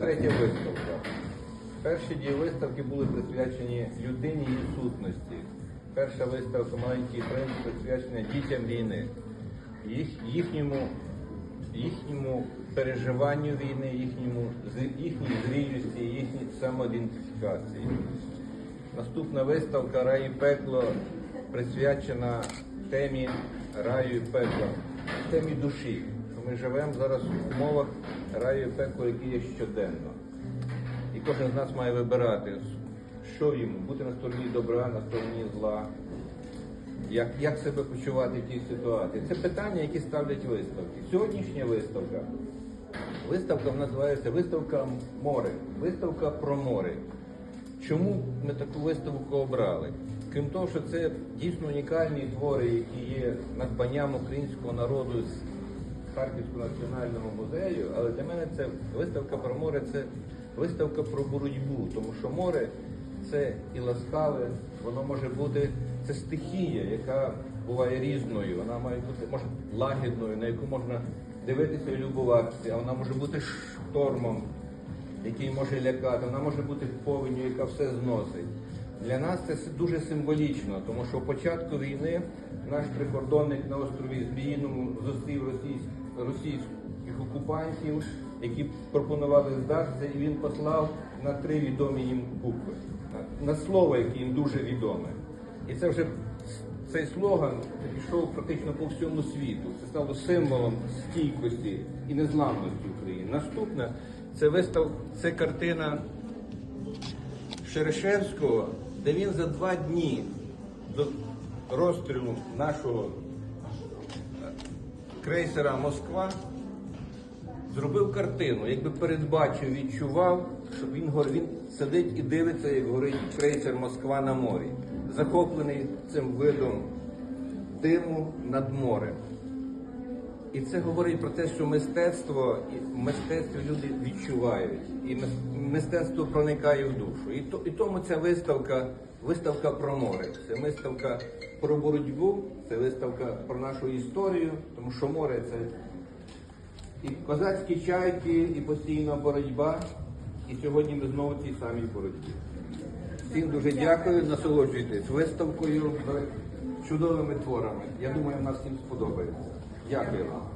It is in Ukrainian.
Третя виставка. Перші дві виставки були присвячені людині і сутності. Перша виставка Маленький принц присвячена дітям війни, їх, їхньому, їхньому переживанню війни, їхньому, їхній зрілості, їхній самоідентифікації. Наступна виставка Рай і пекло присвячена темі раю і пекла, темі душі. Ми живемо зараз в умовах раю і пекла, які є щоденно. І кожен з нас має вибирати, що йому, бути на стороні добра, на стороні зла, як, як себе почувати в тій ситуації. Це питання, які ставлять виставки. Сьогоднішня виставка. Виставка називається Виставка море. Виставка про море. Чому ми таку виставку обрали? Крім того, що це дійсно унікальні твори, які є надбанням українського народу Харківського національного музею, але для мене це виставка про море це виставка про боротьбу, тому що море це і ласкаве, воно може бути це стихія, яка буває різною, вона має бути може лагідною, на яку можна дивитися і любуватися, а вона може бути штормом, який може лякати, вона може бути повінню, яка все зносить. Для нас це дуже символічно, тому що в початку війни наш прикордонник на острові Зміїному зустрів російсь- російських окупантів, які пропонували здатися, і він послав на три відомі їм букви, на- слово, яке їм дуже відоме. І це вже цей слоган пішов практично по всьому світу. Це стало символом стійкості і незламності України. Наступна це вистав, це картина Шерешевського, де він за два дні до розстрілу нашого крейсера Москва зробив картину, якби передбачив, відчував, що він він сидить і дивиться, як горить крейсер Москва на морі, захоплений цим видом диму над морем. І це говорить про те, що мистецтво і в люди відчувають, і мистецтво проникає в душу. І, то, і тому ця виставка, виставка про море, це виставка про боротьбу, це виставка про нашу історію, тому що море це і козацькі чайки, і постійна боротьба. І сьогодні ми знову в цій самій боротьбі. Всім дуже дякую, насолоджуйтесь виставкою чудовими творами. Я думаю, вона всім сподобається. Дякую вам.